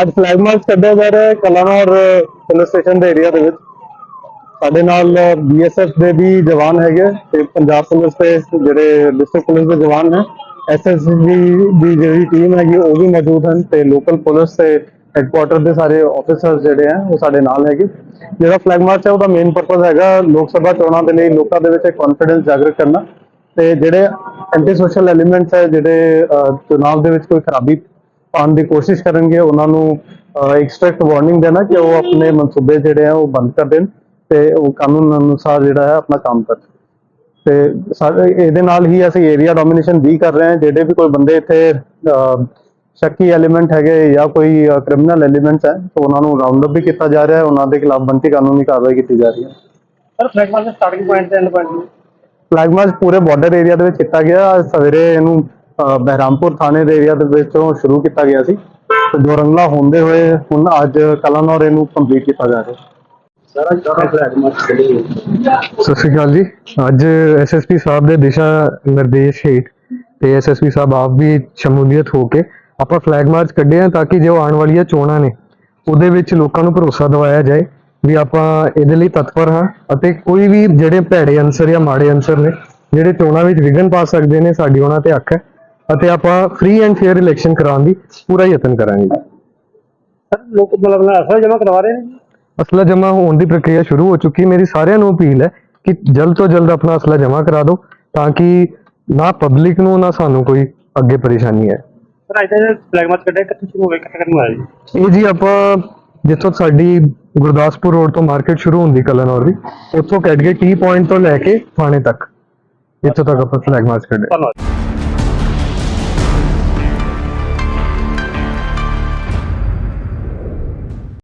ਅੱਜ flag March ਕੱਢਿਆ ਜਾ ਰਿਹਾ ਹੈ ਕਲਾਨੌਰ ਪੁਲਿਸ ਸਟੇਸ਼ਨ ਦੇ ਏਰੀਆ ਦੇ ਵਿੱਚ। ਸਾਡੇ ਨਾਲ ਬੀਐਸਐਫ ਦੇ ਵੀ ਜਵਾਨ ਹੈਗੇ ਤੇ ਪੰਜਾਬ ਪੁਲਿਸ ਦੇ ਜਿਹੜੇ ਡਿਸਟ੍ਰਿਕਟ ਪੁਲਿਸ ਦੇ ਜਵਾਨ ਹੈ ਐਸਐਸਬੀ ਦੀ ਜਿਹੜੀ ਟੀਮ ਹੈਗੀ ਉਹ ਵੀ ਮੌਜੂਦ ਹਨ ਤੇ ਲੋਕਲ ਪੁਲਿਸ ਤੇ ਹੈੱਡਕੁਆਟਰ ਦੇ ਸਾਰੇ ਆਫੀਸਰਸ ਜਿਹੜੇ ਆ ਉਹ ਸਾਡੇ ਨਾਲ ਹੈਗੇ। ਜਿਹੜਾ ਫਲੈਗ ਮਾਰਚ ਹੈ ਉਹਦਾ ਮੇਨ ਪਰਪਸ ਹੈਗਾ ਲੋਕ ਸਭਾ ਚੋਣਾਂ ਦੇ ਲਈ ਲੋਕਾਂ ਦੇ ਵਿੱਚ ਇੱਕ ਕੌਨਫੀਡੈਂਸ ਜਾਗਰਤ ਕਰਨਾ ਤੇ ਜਿਹੜੇ ਐਂਟੀ ਸੋਸ਼ਲ ਐਲੀਮੈਂਟਸ ਹੈ ਜਿਹੜੇ ਅਹ, ਚੁਣਾਵ ਦੇ ਵਿੱਚ ਕੋਈ ਖਰਾਬੀ ਪਾਉਣ ਦੀ ਕੋਸ਼ਿਸ਼ ਕਰਨਗੇ ਉਹਨਾਂ ਨੂੰ ਇੱਕ ਸਟ੍ਰਿਕਟ ਵਾਰਨਿੰਗ ਦੇਣਾ ਕਿ ਉਹ ਆਪਣੇ ਮਨਸੂਬੇ ਜਿਹੜੇ ਆ ਉਹ ਬੰਦ ਕਰ ਦੇਣ ਤੇ ਉਹ ਕਾਨੂੰਨ ਅਨੁਸਾਰ ਜਿਹੜਾ ਹੈ ਆਪਣਾ ਕੰਮ ਕਰਨ ਤੇ ਸਾਡੇ ਇਹਦੇ ਨਾਲ ਹੀ ਅਸੀਂ ਏਰੀਆ ਡੋਮੀਨੇਸ਼ਨ ਵੀ ਕਰ ਰਹੇ ਹਾਂ ਜਿਹੜੇ ਵੀ ਕੋਈ ਬੰਦੇ ਇੱਥੇ ਸ਼ੱਕੀ ਐਲੀਮੈਂਟ ਹੈਗੇ ਜਾਂ ਕੋਈ ਕ੍ਰਿਮੀਨਲ ਐਲੀਮੈਂਟਸ ਹੈ ਤਾਂ ਉਹਨਾਂ ਨੂੰ ਰਾਉਂਡ ਅਪ ਵੀ ਕੀਤਾ ਜਾ ਰਿਹਾ ਹੈ ਉਹਨਾਂ ਦੇ ਖਿਲਾਫ ਬਣਤੀ ਕਾਨੂੰਨੀ ਕਾਰਵਾਈ ਕੀਤੀ ਜਾ ਰਹੀ ਹੈ। ਸਰ ਫਲੈਗ ਮਾਰਚ ਦੇ ਸਟਾਰਟਿੰਗ ਪੁਆਇੰਟ ਤੇ ਐਂਡ ਪੁਆਇੰਟ ਫਲੈਗ ਮਾਰਚ ਪੂਰੇ ਬਾਰਡਰ ਏਰੀਆ ਦੇ ਵਿੱਚ ਕੀਤਾ ਗਿਆ ਸਵੇਰੇ ਇਹਨੂੰ ਬਹਿਰਾਮਪੁਰ ਥਾਣੇ ਦੇ ਏਰੀਆ ਦੇ ਵਿੱਚੋਂ ਸ਼ੁਰੂ ਕੀਤਾ ਗਿਆ ਸੀ। ਤੇ ਦੋਰੰਗਲਾ ਹੁੰਦੇ ਹੋਏ ਹੁਣ ਅੱਜ ਕਲਾਨੌਰ ਇਹਨੂੰ ਕੰਪਲੀਟ ਕੀਤਾ ਜਾ ਰਿਹਾ। ਸਰ ਅੱਜ ਫਲੈਗ ਮਾਰਚ ਚੱਲੀ ਸਤਿ ਸ਼੍ਰੀ ਅਕਾਲ ਜੀ। ਅੱਜ ਐਸਐਸਪੀ ਸਾਹਿਬ ਦੇ ਦਿਸ਼ਾ ਨਿਰਦੇਸ਼ ਹੇਠ ਤੇ ਐਸਐਸਪੀ ਸਾਹਿਬ ਆਪ ਵੀ ਸ਼ਮੂਲੀਅਤ ਹੋ ਕੇ ਆਪਾਂ ਫਲੈਗ ਮਾਰਚ ਕੱਢੇ ਆ ਤਾਂ ਕਿ ਜੋ ਆਉਣ ਵਾਲੀਆਂ ਚੋਣਾਂ ਨੇ ਉਹਦੇ ਵਿੱਚ ਲੋਕਾਂ ਨੂੰ ਭਰੋਸਾ ਦਿਵਾਇਆ ਜਾਏ ਵੀ ਆਪਾਂ ਇਹਦੇ ਲਈ ਤਤਪਰ ਹਾਂ ਅਤੇ ਕੋਈ ਵੀ ਜਿਹੜੇ ਭੈੜੇ ਅੰਸਰ ਜਾਂ ਮਾੜੇ ਅੰਸਰ ਨੇ ਜਿਹੜੇ ਚੋਣਾਂ ਵਿੱਚ ਵਿਘਨ ਪਾ ਸਕਦੇ ਨੇ ਸਾਡੀ ਉਹਨਾਂ ਤੇ ਹੱਕ ਹੈ। ਅਤੇ ਆਪਾਂ ਫ੍ਰੀ ਐਂਡ ਫੇਅਰ ਇਲੈਕਸ਼ਨ ਕਰਾਉਣ ਦੀ ਪੂਰਾ ਯਤਨ ਕਰਾਂਗੇ ਸਰ ਲੋਕ ਮਤਲਬ ਅਸਲ ਜਮਾ ਕਰਵਾ ਰਹੇ ਨੇ? ਅਸਲਾ ਜਮ੍ਹਾਂ ਹੋਣ ਦੀ ਪ੍ਰਕਿਰਿਆ ਸ਼ੁਰੂ ਹੋ ਚੁੱਕੀ ਮੇਰੀ ਸਾਰਿਆਂ ਨੂੰ ਅਪੀਲ ਹੈ ਕਿ ਜਲਦ ਤੋਂ ਜਲਦ ਆਪਣਾ ਅਸਲਾ ਜਮ੍ਹਾਂ ਕਰਾ ਦਿਓ ਤਾਂ ਕਿ ਨਾ ਪਬਲਿਕ ਨੂੰ ਨਾ ਸਾਨੂੰ ਕੋਈ ਅੱਗੇ ਪਰੇਸ਼ਾਨੀ ਹੈ। ਸਰ ਅੱਜ ਦਾ ਫਲੈਗ ਮਾਰਚ ਕੱਢਿਆ ਕਿੱਥੇ ਸ਼ੁਰੂ ਹੋਵੇ ਕਿੱਥੇ ਕਰਨ ਆਇਆ ਜੀ? ਇਹ ਜੀ ਆਪਾਂ ਜਿੱਥੋਂ ਸਾਡੀ ਗੁਰਦਾਸਪੁਰ ਰੋਡ ਤੋਂ ਮਾਰਕੀਟ ਸ਼ੁਰੂ ਹੁੰਦੀ ਕਲਨੌਰ ਦੀ ਉੱਥੋਂ ਕੱਢ ਕੇ ਟੀ ਪੁਆਇੰਟ ਤੋਂ ਲੈ ਕੇ ਥਾਣੇ ਤੱਕ ਇੱਥੋਂ ਤੱਕ ਆਪਾਂ ਫਲੈਗ ਮਾਰਚ ਕੱਢਿਆ ਧੰਨਵਾਦ।